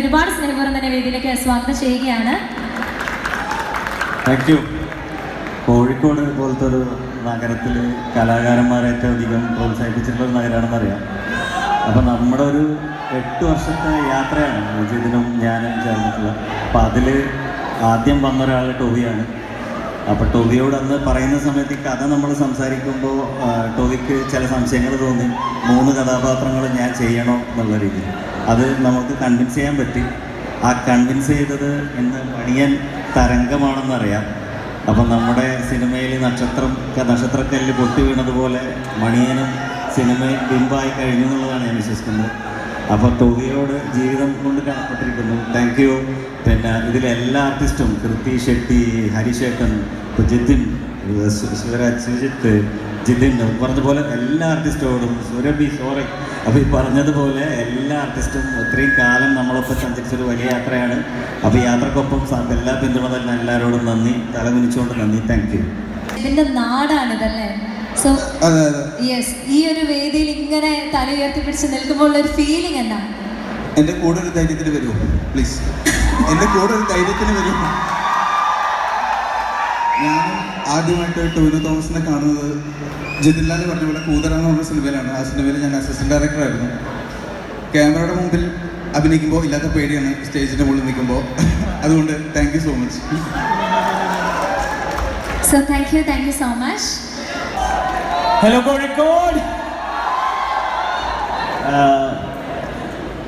ഒരുപാട് സ്നേഹപൂർവം തന്നെ വേദിയിലേക്ക് സ്വാഗതം ചെയ്യുകയാണ്. കോഴിക്കോട് പോലത്തെ ഒരു നഗരത്തിൽ കലാകാരന്മാരെ ഏറ്റവും അധികം പ്രോത്സാഹിപ്പിച്ചിട്ടുള്ള ഒരു നഗരമാണെന്ന് അറിയാം. അപ്പം നമ്മുടെ ഒരു എട്ട് വർഷത്തെ യാത്രയാണ് വിജയദിനും ഞാനും ചേർന്നിട്ടുള്ള അപ്പം അതിൽ ആദ്യം വന്ന ഒരാൾ ടോവിയാണ്. അപ്പോൾ ടോവിയോട് അന്ന് പറയുന്ന സമയത്ത് ഈ കഥ നമ്മൾ സംസാരിക്കുമ്പോൾ ടോവിക്ക് ചില സംശയങ്ങൾ തോന്നി. മൂന്ന് കഥാപാത്രങ്ങൾ ഞാൻ ചെയ്യണോ എന്നുള്ള രീതിയിൽ. അത് നമുക്ക് കൺവിൻസ് ചെയ്യാൻ പറ്റി. ആ കൺവിൻസ് ചെയ്തത് ഇന്ന് മണിയൻ തരംഗമാണെന്നറിയാം. അപ്പം നമ്മുടെ സിനിമയിൽ നക്ഷത്രം നക്ഷത്രക്കല്ല് പൊട്ടി വീണതുപോലെ മണിയനും സിനിമയിൽ ബിംബായി കഴിഞ്ഞു എന്നുള്ളതാണ് ഞാൻ വിശ്വസിക്കുന്നത്. അപ്പോൾ ടോവിയോട് ജീവിതം കൊണ്ട് കാണപ്പെട്ടിരിക്കുന്നു. താങ്ക് യു പിന്നെ ഇതിലെല്ലാ ആർട്ടിസ്റ്റും കൃതി ഷെട്ടി ഹരിശേഖൻ ഇപ്പൊ ജിതിൻ ശിവരാജ് സുജിത്ത് ജിതിൻ പറഞ്ഞ പോലെ എല്ലാ ആർട്ടിസ്റ്റോടും സുരഭി സോറി. അപ്പോൾ ഈ പറഞ്ഞതുപോലെ എല്ലാ ആർട്ടിസ്റ്റും ഇത്രയും കാലം നമ്മളൊപ്പം സഞ്ചരിച്ചൊരു വലിയ യാത്രയാണ്. അപ്പോൾ ഈ യാത്രക്കൊപ്പം എല്ലാ പിന്തുണ തന്നെ എല്ലാവരോടും നന്ദി. തലകുനിച്ചുകൊണ്ട് നന്ദി. താങ്ക് യു എന്റെ നാടാണിതല്ലേ? സോ യെസ് ഈ ഒരു വേദിയിൽ ഇങ്ങനെ തല ഉയർത്തിപ്പിടിച്ച് നിൽക്കുമ്പോൾ ഒരു ഫീലിംഗ് എന്താണ്? എന്റെ കൂടെ ഒരു ധൈര്യത്തിന് വരുമോ പ്ലീസ് എന്റെ കൂടെ ഒരു ധൈര്യത്തിന് വരുമോ ഞാൻ ആദ്യമായിട്ട് ടോവിനോ തോമസിനെ കാണുന്നത് ജിതിൻലാൽ പറഞ്ഞ പോലെ കൂതറ എന്ന് പറഞ്ഞ സിനിമയിലാണ്. ആ സിനിമയിൽ ഞാൻ അസിസ്റ്റന്റ് ഡയറക്ടറായിരുന്നു ക്യാമറയുടെ മുമ്പിൽ അഭിനയിക്കുമ്പോൾ ഇല്ലാത്ത പേടിയാണ് സ്റ്റേജിന്റെ മുകളിൽ നിൽക്കുമ്പോൾ. അതുകൊണ്ട് thank you so much so thank you thank you so much hello Kozhikode.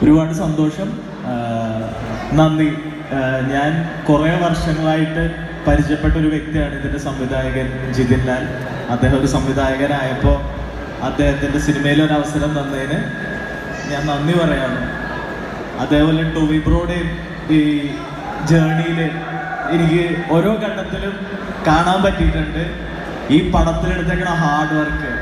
ഒരുപാട് സന്തോഷം. നന്ദി. ഞാൻ കുറേ വർഷങ്ങളായിട്ട് പരിചയപ്പെട്ട ഒരു വ്യക്തിയാണ് ഇതിന്റെ സംവിധായകൻ ജിതിൻ ലാൽ. അദ്ദേഹം ഒരു സംവിധായകനായപ്പോൾ അദ്ദേഹത്തിന്റെ സിനിമയിൽ ഒരു അവസരം തന്നതിന് ഞാൻ നന്ദി പറയാണ്. അതേപോലെ ടോവി ബ്രോയുടെയും ഈ ജേണിയിൽ എനിക്ക് ഓരോ ഘട്ടത്തിലും കാണാൻ പറ്റിയിട്ടുണ്ട്. ഈ പടത്തിലെടുത്തേക്കുന്ന ഹാർഡ് വർക്ക്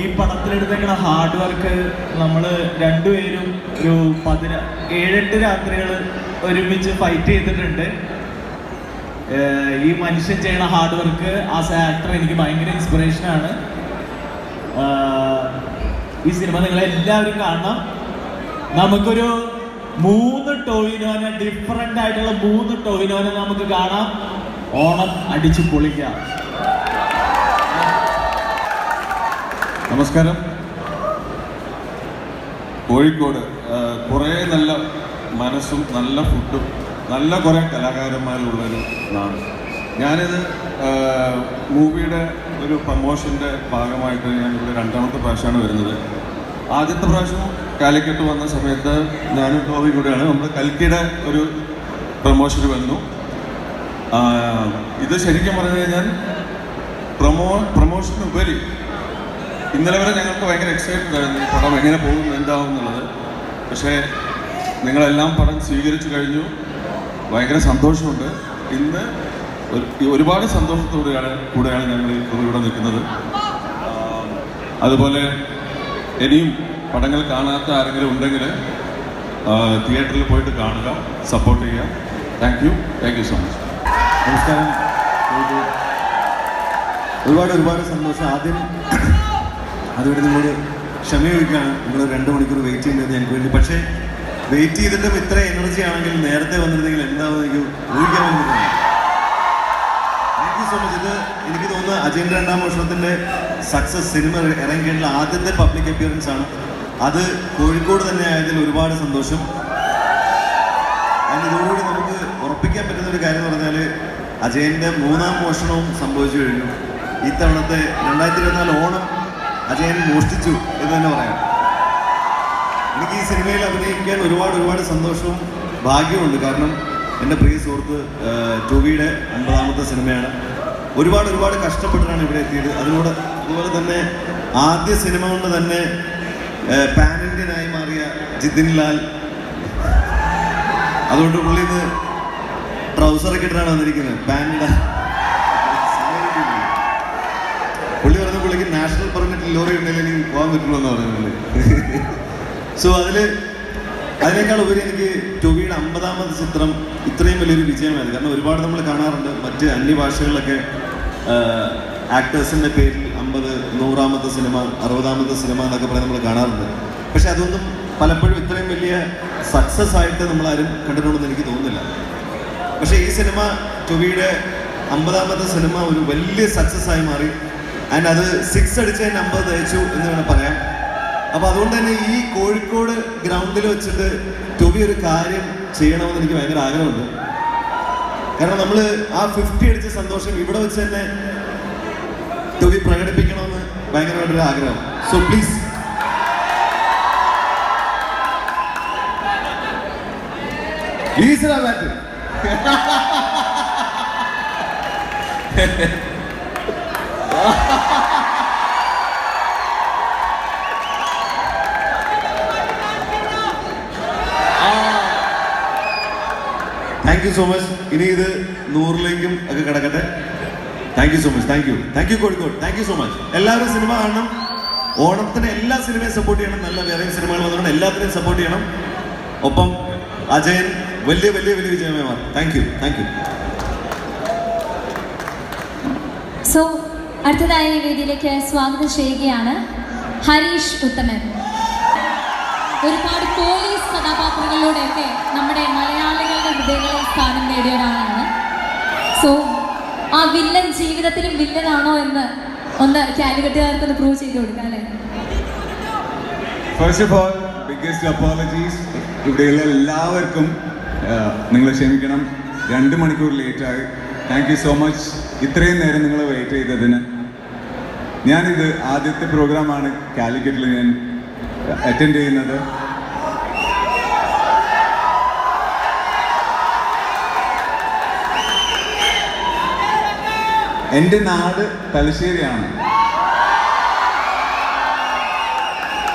ഈ പടത്തിലെടുത്തേക്കുന്ന ഹാർഡ് വർക്ക് നമ്മൾ രണ്ടുപേരും ഒരു പതിന ഏഴെട്ട് രാത്രികൾ ഒരുമിച്ച് ഫൈറ്റ് ചെയ്തിട്ടുണ്ട്. ഈ മനുഷ്യൻ ചെയ്യുന്ന hard work as a actor എനിക്ക് ഭയങ്കര ഇൻസ്പിറേഷനാണ് ഈ സിനിമ നിങ്ങളെല്ലാവരും കാണണം. നമുക്കൊരു മൂന്ന് ടോവിനോനെ ഡിഫറെന്റ് ആയിട്ടുള്ള മൂന്ന് ടോവിനോനെ നമുക്ക് കാണാം. ഓണം അടിച്ചു പൊളിക്കാം. നമസ്കാരം. കോഴിക്കോട് കുറേ നല്ല മനസ്സും നല്ല ഫുഡും നല്ല കുറേ കലാകാരന്മാരുള്ളൊരു നാട്. ഞാനിത് മൂവിയുടെ ഒരു പ്രമോഷന്റെ ഭാഗമായിട്ട് ഇവിടെ രണ്ടാമത്തെ പ്രാവശ്യമാണ് വരുന്നത്. ആദ്യത്തെ പ്രാവശ്യം കാലിക്കറ്റ് വന്ന സമയത്ത് ഞാനും ടോബി കൂടെയാണ്. നമ്മൾ കൽക്കിയുടെ ഒരു പ്രമോഷന് വന്നു. ഇത് ശരിക്കും പറഞ്ഞു കഴിഞ്ഞാൽ പ്രമോ പ്രമോഷന് ഉപരി ഇന്നലെ വരെ ഞങ്ങൾക്ക് ഭയങ്കര എക്സൈറ്റഡ് ആയിരുന്നു ഈ പടം എങ്ങനെ പോകും എന്താവും എന്നുള്ളത്. പക്ഷേ നിങ്ങളെല്ലാം പടം സ്വീകരിച്ചു കഴിഞ്ഞു. ഭയങ്കര സന്തോഷമുണ്ട്. ഇന്ന് ഒരുപാട് സന്തോഷത്തോടെയാണ് കൂടെയാണ് ഞങ്ങൾ ഇവിടെ നിൽക്കുന്നത്. അതുപോലെ ഇനിയും പടങ്ങൾ കാണാത്ത ആരെങ്കിലും ഉണ്ടെങ്കിൽ തിയേറ്ററിൽ പോയിട്ട് കാണുക സപ്പോർട്ട് ചെയ്യുക. Thank you thank you so much നമസ്കാരം. ഒരുപാട് ഒരുപാട് സന്തോഷം. ആദ്യം അതുകൊണ്ട് നിങ്ങളോട് ക്ഷമ ചോദിക്കുകയാണ്. നിങ്ങൾ രണ്ട് മണിക്കൂർ വെയിറ്റ് ചെയ്യേണ്ടത് ഞങ്ങൾക്ക് വേണ്ടി. പക്ഷേ വെയിറ്റ് ചെയ്തിട്ടും ഇത്ര എനർജി ആണെങ്കിൽ നേരത്തെ വന്നിരുന്നെങ്കിൽ എന്താവും എനിക്ക് ഊഹിക്കാൻ പറ്റുന്നില്ല. താങ്ക് യു എനിക്ക് തോന്നുന്നു അജയന്റെ രണ്ടാം വർഷത്തിന്റെ സക്സസ് സിനിമ ഇറങ്ങിയിട്ടുള്ള ആദ്യത്തെ പബ്ലിക് അപ്പിയറൻസ് ആണ്. അത് കോഴിക്കോട് തന്നെ ആയതിൽ ഒരുപാട് സന്തോഷം. അതിന് ഇതോടുകൂടി നമുക്ക് ഉറപ്പിക്കാൻ പറ്റുന്ന ഒരു കാര്യം എന്ന് പറഞ്ഞാൽ അജയന്റെ മൂന്നാം മോഷണവും സംഭവിച്ചു കഴിഞ്ഞു. ഇത്തവണത്തെ രണ്ടായിരത്തി ഇരുപത്തിനാല് ഓണം അജയൻ മോഷ്ടിച്ചു എന്ന് തന്നെ പറയാം. എനിക്ക് ഈ സിനിമയിൽ അഭിനയിക്കാൻ ഒരുപാട് ഒരുപാട് സന്തോഷവും ഭാഗ്യമുണ്ട് കാരണം എന്റെ പ്രിയ സുഹൃത്ത് ടുവിയുടെ അൻപതാമത്തെ സിനിമയാണ്. ഒരുപാട് ഒരുപാട് കഷ്ടപ്പെട്ടിട്ടാണ് ഇവിടെ എത്തിയത്. അതിനോട് അതുപോലെ തന്നെ ആദ്യ സിനിമ കൊണ്ട് തന്നെ പാൻ ഇന്ത്യനായി മാറിയ ജിതിൻ ലാൽ. അതുകൊണ്ട് പുള്ളി ഇന്ന് ട്രൗസറൊക്കെ ഇട്ടിട്ടാണ് വന്നിരിക്കുന്നത്. പാന്റ് പുള്ളി പറഞ്ഞ പുള്ളിക്ക് നാഷണൽ പെർമിറ്റ് ലോറി ഉണ്ടെങ്കിൽ എനിക്ക് പോകാൻ പറ്റുള്ളൂ എന്ന് പറയുന്നത്. സോ അതിൽ അതിനേക്കാൾ ഉപരി എനിക്ക് ടൊവിയുടെ അമ്പതാമത് ചിത്രം ഇത്രയും വലിയൊരു വിജയമായത്. കാരണം ഒരുപാട് നമ്മൾ കാണാറുണ്ട്. മറ്റ് അന്യഭാഷകളിലൊക്കെ ആക്ടേഴ്സിന്റെ പേരിൽ അമ്പത് നൂറാമത്തെ സിനിമ അറുപതാമത്തെ സിനിമ എന്നൊക്കെ പറഞ്ഞ് നമ്മൾ കാണാറുണ്ട്. പക്ഷെ അതൊന്നും പലപ്പോഴും ഇത്രയും വലിയ സക്സസ് ആയിട്ട് നമ്മളാരും കണ്ടിട്ടുണ്ടെന്ന് എനിക്ക് തോന്നുന്നില്ല. പക്ഷേ ഈ സിനിമ ടൊവിയുടെ അമ്പതാമത്തെ സിനിമ ഒരു വലിയ സക്സസ് ആയി മാറി. ആൻഡ് അത് സിക്സ് അടിച്ച നമ്പർ തയ്ച്ചു എന്ന് വേണം പറയാം അപ്പോൾ അതുകൊണ്ട് തന്നെ ഈ കോഴിക്കോട് ഗ്രൗണ്ടിൽ വെച്ചിട്ട് ടോബി ഒരു കാര്യം ചെയ്യണമെന്ന് എനിക്ക് ഭയങ്കര ആഗ്രഹമുണ്ട്. കാരണം നമ്മൾ ആ ഫിഫ്റ്റി അടിച്ച സന്തോഷം ഇവിടെ വെച്ച് തന്നെ ടോബി പ്രകടിപ്പിക്കണമെന്ന് ഭയങ്കരമായിട്ടൊരു ആഗ്രഹം. സോ പ്ലീസ് ഈശ്വര ബാറ്റ് താങ്ക് യു സോ മച്ച് ഇനി ഇത് നൂറിലേക്കും ഒക്കെ കിടക്കട്ടെ. Thank you so much thank you thank you Kozhikode. Thank you so much എല്ലാവരും സിനിമ കാണണം. ഓണത്തിന് എല്ലാ സിനിമയും സപ്പോർട്ട് ചെയ്യണം. നല്ല വേറെ സിനിമകൾ വന്നുകൊണ്ട് എല്ലാത്തിനെയും സപ്പോർട്ട് ചെയ്യണം. ഒപ്പം അജയൻ വലിയ വലിയ വലിയ വിജയമായി മാറും thank you thank you so അടുത്തതായി വേദിയിലേക്ക് സ്വാഗതം ചെയ്യുകയാണ് ഹരീഷ് ഉത്തമൻ. ഒരുപാട് പോലീസ് കഥാപാത്രങ്ങളിലൂടെയൊക്കെ നമ്മുടെ മലയാളികളുടെ ഹൃദയങ്ങളിൽ സ്ഥാനം നേടിയ ഒരാളാണ് സോ ആ വില്ലൻ ജീവിതത്തിലും വില്ലനാണോ എന്ന് ഒന്ന് കാലിക്കറ്റുകാർക്കൊന്ന് പ്രൂവ് ചെയ്ത് കൊടുക്കാം അല്ലേ? ഫസ്റ്റ് ഓഫ് ഓൾ അപ്പോളജീസ് ഇവിടെയുള്ള എല്ലാവർക്കും നിങ്ങൾ ക്ഷമിക്കണം. രണ്ട് മണിക്കൂർ ലേറ്റായി താങ്ക് യു സോ മച്ച് ഇത്രയും നേരം നിങ്ങൾ വെയിറ്റ് ചെയ്തതിന്. ഞാനിത് ആദ്യത്തെ പ്രോഗ്രാമാണ് കാലിക്കറ്റിൽ ഞാൻ അറ്റൻഡ് ചെയ്യുന്നത്. എന്റെ നാട് തലശ്ശേരിയാണ്.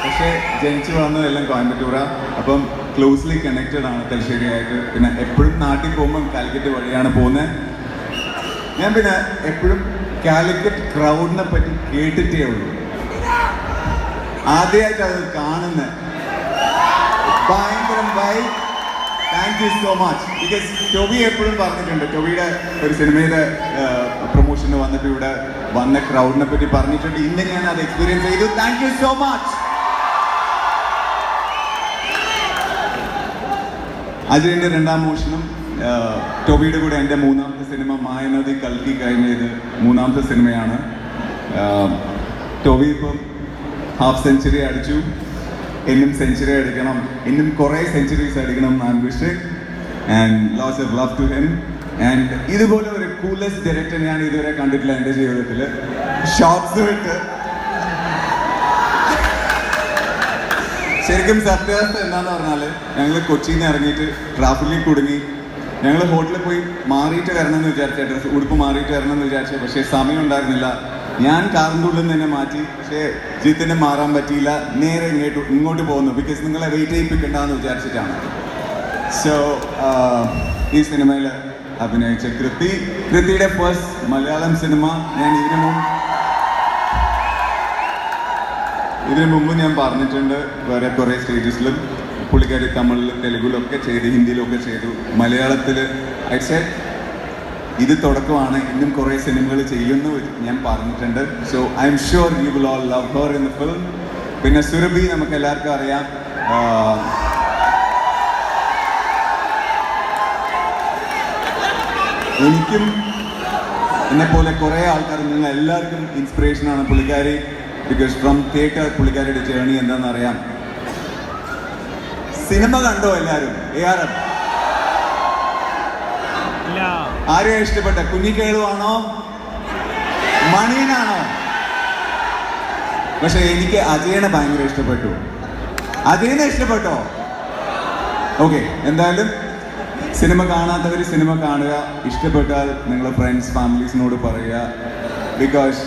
പക്ഷേ ജനിച്ചു വളർന്നതെല്ലാം കോയമ്പത്തൂരാ. അപ്പം ക്ലോസ്ലി കണക്റ്റഡ് ആണ് തലശ്ശേരിയായിട്ട്. പിന്നെ എപ്പോഴും നാട്ടിൽ പോകുമ്പം കാലിക്കറ്റ് വഴിയാണ് പോകുന്നത് ഞാൻ പിന്നെ എപ്പോഴും കാലിക്കറ്റ് ക്രൗഡിനെ പറ്റി കേട്ടിട്ടേ ഉള്ളൂ. ആദ്യമായിട്ട് അത് കാണുന്നത് ഭയങ്കരം why thank you so much because Toby എപ്പോഴും പറഞ്ഞിട്ടുണ്ട് ടൊബിയുടെ ഒരു സിനിമയുടെ പ്രൊമോഷന് വന്നിട്ട് ഇവിടെ വന്ന ക്രൗഡിനെ പറ്റി പറഞ്ഞിട്ടുണ്ട്. ഇന്ന് ഞാൻ അത് എക്സ്പീരിയൻസ് ചെയ്തു. താങ്ക് യു സോ മച്ച് അജയന്റെ രണ്ടാം മോഷണം ടൊബിയുടെ കൂടെ എന്റെ മൂന്നാമത്തെ സിനിമ മായനദി കൽക്കി കഴിഞ്ഞത് മൂന്നാമത്തെ സിനിമയാണ്. ടോബി ഇപ്പം ഹാഫ് സെഞ്ചുറി അടിച്ചു. ഇന്നും സെഞ്ചുറി അടിക്കണം ഇന്നും കുറേ സെഞ്ചുറീസ് അടിക്കണം എന്നാണ് wish and lots of love to him and ഇതുപോലെ ഒരു കൂളസ്റ്റ് ഡയറക്ടർ ഞാൻ ഇതുവരെ കണ്ടിട്ടില്ല എന്റെ ജീവിതത്തിൽ ഷോർട്സ് വിട്ട് ശരിക്കും സത്യാവസ്ഥ എന്താന്ന് പറഞ്ഞാൽ ഞങ്ങൾ കൊച്ചിയിൽ നിന്ന് ഇറങ്ങിയിട്ട് ട്രാഫിക്കിൽ കുടുങ്ങി. ഞങ്ങൾ ഹോട്ടലിൽ പോയി മാറിയിട്ട് വരണം എന്ന് വിചാരിച്ച ഡ്രസ് ഉടുപ്പ് മാറിയിട്ട് വരണം എന്ന് വിചാരിച്ചു. പക്ഷേ സമയം ഉണ്ടായിരുന്നില്ല. ഞാൻ കാറിന്റെ ഉള്ളിൽ നിന്ന് തന്നെ മാറ്റി. പക്ഷേ ജിത്തിന് മാറാൻ പറ്റിയില്ല. നേരെ ഇങ്ങോട്ട് ഇങ്ങോട്ട് പോകുന്നു. ബിക്കോസ് നിങ്ങളെ വെയിറ്റ് ചെയ്യിപ്പിക്കണ്ടെന്ന് വിചാരിച്ചിട്ടാണ്. സോ ഈ സിനിമയിൽ അഭിനയിച്ച കൃതി. കൃതിയുടെ ഫസ്റ്റ് മലയാളം സിനിമ ഞാൻ ഇതിനു മുമ്പ് ഇതിനു മുമ്പ് ഞാൻ പറഞ്ഞിട്ടുണ്ട്. വേറെ കുറേ സ്റ്റേജസിലും പുള്ളിക്കാരി തമിഴിലും തെലുഗിലൊക്കെ ചെയ്ത് ഹിന്ദിയിലൊക്കെ ചെയ്തു. മലയാളത്തിൽ പക്ഷേ ഇത് തുടക്കമാണ്. ഇന്നും കുറേ സിനിമകൾ ചെയ്യുന്നു. ഞാൻ പറഞ്ഞിട്ടുണ്ട്. So I'm sure you will all love her in the film പിന്നെ സുരഭി നമുക്ക് എല്ലാവർക്കും അറിയാം. എനിക്കും എന്നെ പോലെ കുറേ ആൾക്കാർ നിങ്ങൾ എല്ലാവർക്കും ഇൻസ്പിറേഷൻ ആണ് പുള്ളിക്കാരി. ബിക്കോസ് ഫ്രം തിയേറ്റർ പുള്ളിക്കാരിയുടെ ജേണി എന്താണെന്ന് അറിയാം. സിനിമ കണ്ടോ എല്ലാവരും? എ ആർ എം ആരെയാ ഇഷ്ടപ്പെട്ട? കുഞ്ഞിക്കേളുവാണോ? മണീനാണോ? പക്ഷെ എനിക്ക് അജയനെ ഭയങ്കര ഇഷ്ടപ്പെട്ടു. അജയനെ ഇഷ്ടപ്പെട്ടോ? ഓക്കെ എന്തായാലും സിനിമ കാണാത്തവർ സിനിമ കാണുക. ഇഷ്ടപ്പെട്ടാൽ നിങ്ങളുടെ ഫ്രണ്ട്സ് ഫാമിലീസിനോട് പറയുക. ബിക്കോസ്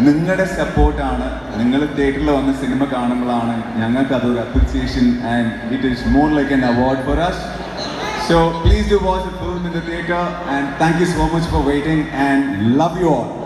നിങ്ങളുടെ സപ്പോർട്ടാണ്. നിങ്ങൾ തിയേറ്ററിൽ വന്ന് സിനിമ കാണുമ്പോഴാണ് ഞങ്ങൾക്ക് അതൊരു appreciation and it is more like an award for us So please do watch the film in the theater and thank you so much for waiting and love you all.